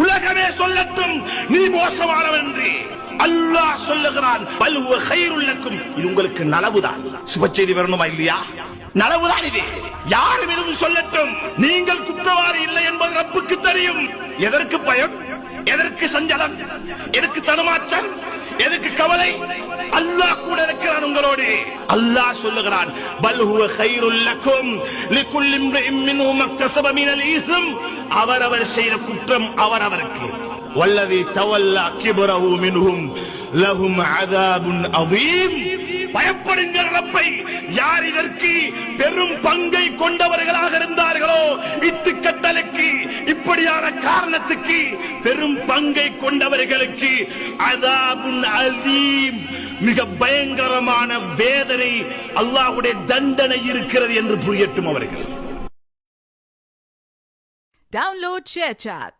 உலகமே சொல்லட்டும் நீ மோசமானவன் என்று அல்லாஹ் சொல்லுகிறான் பல்வ கயிறுள்ளக்கும் இது உங்களுக்கு நலவுதான். சுபச்செய்தி வரணுமா இல்லையா? நலவுதான் இது. யாரும் எதுவும் சொல்லட்டும். நீங்கள் குற்றவாளி இல்லை என்பது ரப்புக்கு தெரியும். எதற்கு பயம்? எதற்கு சஞ்சலம்? எதற்கு தடுமாற்றம்? எதற்கு கவலை? அல்லாஹ் கூட இருக்கிறான் அல்லாஹ் சொல்லுகிறான் பல் ஹுவ கைருல் லக்கும் லிகுல்லி இம்ரிஇம் மின்ஹும் மக்தஸப மினல் இஸ்ம் அவரவர் செய்த குற்றம் அவரவருக்கு வல்லதி தவல்லா கிபரஹு மின்ஹும் லஹும் அதாபுன் அதீம் பயப்படுங்கள் ரப்பை யார் இதற்கு பெரும் பங்கை கொண்டவர்களாக இருந்தார்களோ இட்டுக்கட்டலுக்கு இப்படியான காரணத்துக்கு பெரும் பங்கை கொண்டவர்களுக்கு அதாபுன் அலீம் மிக பயங்கரமான வேதனை அல்லாஹ்வுடைய தண்டனை இருக்கிறது என்று புரியட்டும் அவர்கள் Download ShareChat.